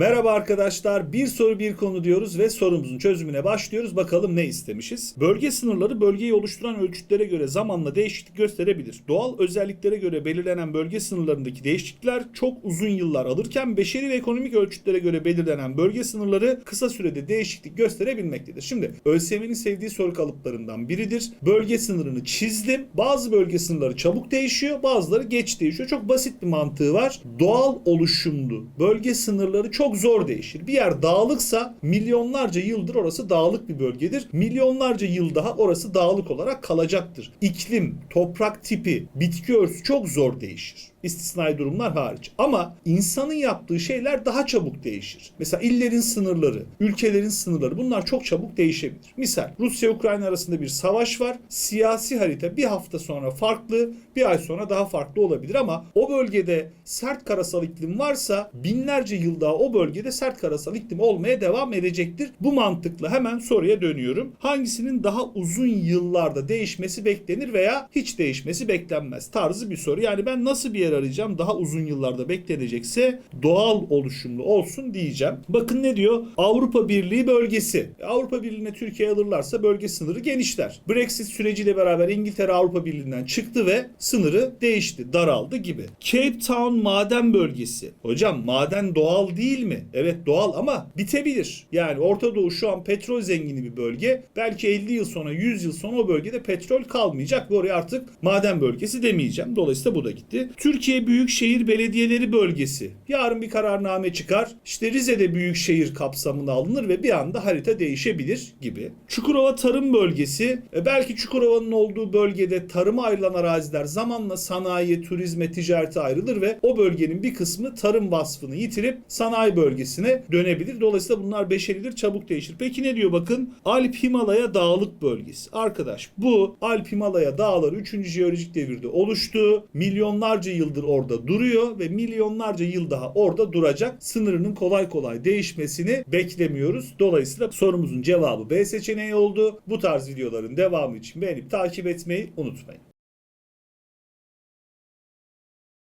Merhaba arkadaşlar. Bir soru bir konu diyoruz ve sorumuzun çözümüne başlıyoruz. Bakalım ne istemişiz? Bölge sınırları bölgeyi oluşturan ölçütlere göre zamanla değişiklik gösterebilir. Doğal özelliklere göre belirlenen bölge sınırlarındaki değişiklikler çok uzun yıllar alırken beşeri ve ekonomik ölçütlere göre belirlenen bölge sınırları kısa sürede değişiklik gösterebilmektedir. Şimdi ÖSYM'nin sevdiği soru kalıplarından biridir. Bölge sınırını çizdim. Bazı bölge sınırları çabuk değişiyor, bazıları geç değişiyor. Çok basit bir mantığı var. Doğal oluşumlu bölge sınırları çok zor değişir. Bir yer dağlıksa milyonlarca yıldır orası dağlık bir bölgedir. Milyonlarca yıl daha orası dağlık olarak kalacaktır. İklim, toprak tipi, bitki örtüsü çok zor değişir. İstisnai durumlar hariç. Ama insanın yaptığı şeyler daha çabuk değişir. Mesela illerin sınırları, ülkelerin sınırları bunlar çok çabuk değişebilir. Misal Rusya-Ukrayna arasında bir savaş var. Siyasi harita bir hafta sonra farklı, bir ay sonra daha farklı olabilir ama o bölgede sert karasal iklim varsa binlerce yıl daha o bölgede sert karasal iklim olmaya devam edecektir. Bu mantıkla hemen soruya dönüyorum. Hangisinin daha uzun yıllarda değişmesi beklenir veya hiç değişmesi beklenmez tarzı bir soru. Yani ben nasıl bir yer arayacağım daha uzun yıllarda beklenecekse doğal oluşumlu olsun diyeceğim. Bakın ne diyor? Avrupa Birliği bölgesi. E, Avrupa Birliği'ne Türkiye alırlarsa bölge sınırı genişler. Brexit süreciyle beraber İngiltere Avrupa Birliği'nden çıktı ve sınırı değişti, daraldı gibi. Cape Town maden bölgesi. Hocam maden doğal değil mi? Evet doğal ama bitebilir. Yani Orta Doğu şu an petrol zengini bir bölge. Belki 50 yıl sonra, 100 yıl sonra o bölgede petrol kalmayacak ve oraya artık maden bölgesi demeyeceğim. Dolayısıyla bu da gitti. Türkiye Büyükşehir Belediyeleri bölgesi. Yarın bir kararname çıkar. İşte Rize'de büyükşehir kapsamına alınır ve bir anda harita değişebilir gibi. Çukurova Tarım Bölgesi. E belki Çukurova'nın olduğu bölgede tarıma ayrılan araziler zamanla sanayiye, turizme, ticarete ayrılır ve o bölgenin bir kısmı tarım vasfını yitirip sanayi bölgesine dönebilir. Dolayısıyla bunlar beşeridir, çabuk değişir. Peki ne diyor bakın? Alp Himalaya dağlık bölgesi. Arkadaş bu Alp Himalaya dağları 3. jeolojik devirde oluştu. Milyonlarca yıldır orada duruyor ve milyonlarca yıl daha orada duracak. Sınırının kolay kolay değişmesini beklemiyoruz. Dolayısıyla sorumuzun cevabı B seçeneği oldu. Bu tarz videoların devamı için beğenip takip etmeyi unutmayın.